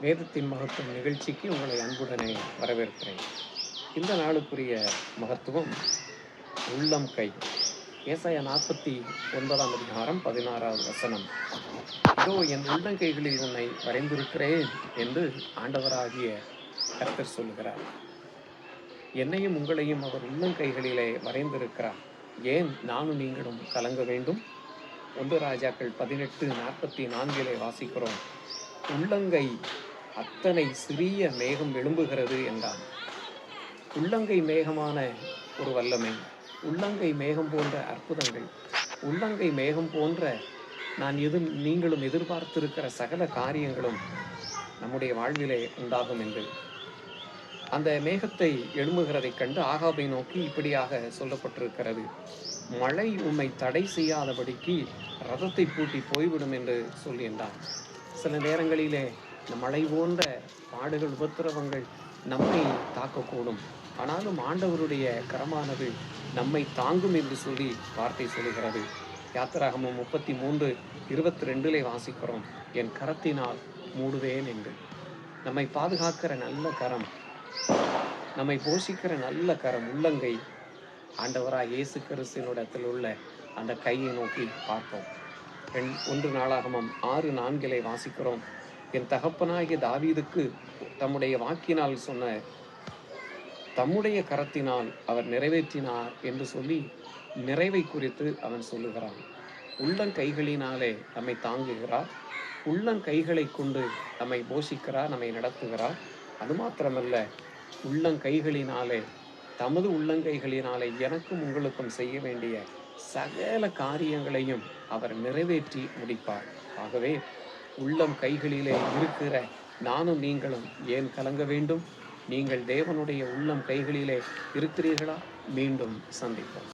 வேதத்தின் மகத்துவம் நிகழ்ச்சிக்கு உங்களை அன்புடனே வரவேற்கிறேன். இந்த நாளுக்குரிய மகத்துவம் உள்ளம் கை. ஏசாய நாற்பத்தி ஒன்பதாம் அதிகாரம் பதினாறாவது வசனம். இதோ என் உள்ளங்கைகளில் உன்னை வரைந்திருக்கிறேன் என்று ஆண்டவராகிய கர்த்தர் சொல்லுகிறார். என்னையும் உங்களையும் அவர் உள்ளங்கைகளிலே வரைந்திருக்கிறார். ஏன் நானும் நீங்களும் கலங்க வேண்டும்? ஒன்று ராஜாக்கள் பதினெட்டு நாற்பத்தி நான்கிலே வாசிக்கிறோம். உள்ளங்கை அத்தனை சிறிய மேகம் எழும்புகிறது என்றான். உள்ளங்கை மேகமான ஒரு வல்லமை உள்ளங்கை மேகம் போன்ற அற்புதங்கள் உள்ளங்கை மேகம் போன்ற நான் எது நீங்களும் எதிர்பார்த்திருக்கிற சகல காரியங்களும் நம்முடைய வாழ்விலே உண்டாகும் என்று. அந்த மேகத்தை எழும்புகிறதைக் கண்டு ஆகாபை நோக்கி இப்படியாக சொல்லப்பட்டிருக்கிறது. மழை உம்மை தடை செய்யாதபடிக்கு ரதத்தை பூட்டி போய்விடும் என்று சொல்லியிருந்தான் சில நேரங்களிலே இந்த மழை போன்ற பாடுகள் உபத்திரவங்கள் நம்மை தாக்கக்கூடும். ஆனாலும் ஆண்டவருடைய கரமானது நம்மை தாங்கும் என்று சொல்லி வார்த்தை சொல்கிறது யாத்திராகமம் முப்பத்தி மூன்று இருபத்தி ரெண்டிலே வாசிக்கிறோம் என் கரத்தினால் மூடுவேன் என்று. நம்மை பாதுகாக்கிற நல்ல கரம் நம்மை போஷிக்கிற நல்ல கரம் உள்ளங்கை ஆண்டவராக இயேசு கிறிஸ்தினுடத்தில் உள்ள அந்த கையை நோக்கி பார்ப்போம். ஒன்று நாளாகமம் ஆறு நான்கிலே வாசிக்கிறோம் என் தகப்பனாகிய தாவீதுக்கு தம்முடைய வாக்கினால் சொன்ன தம்முடைய கரத்தினால் அவர் நிறைவேற்றினார் என்று சொல்லி நிறைவை குறித்து அவன் சொல்லுகிறான். உள்ளங்கைகளினாலே நம்மை தாங்குகிறார். உள்ளங்கைகளை கொண்டு நம்மை போஷிக்கிறார் நம்மை நடத்துகிறார். அது மாத்திரமல்ல உள்ளங்கைகளினாலே தமது உள்ளங்கைகளினாலே எனக்கும் உங்களுக்கும் செய்ய வேண்டிய சகல காரியங்களையும் அவர் நிறைவேற்றி முடிப்பார். ஆகவே உள்ளம் கைகளிலே இருக்கிற நானும் நீங்களும் ஏன் கலங்க வேண்டும்? நீங்கள் தேவனுடைய உள்ளம் கைகளிலே இருக்கிறீர்களா? மீண்டும் சந்திப்போம்.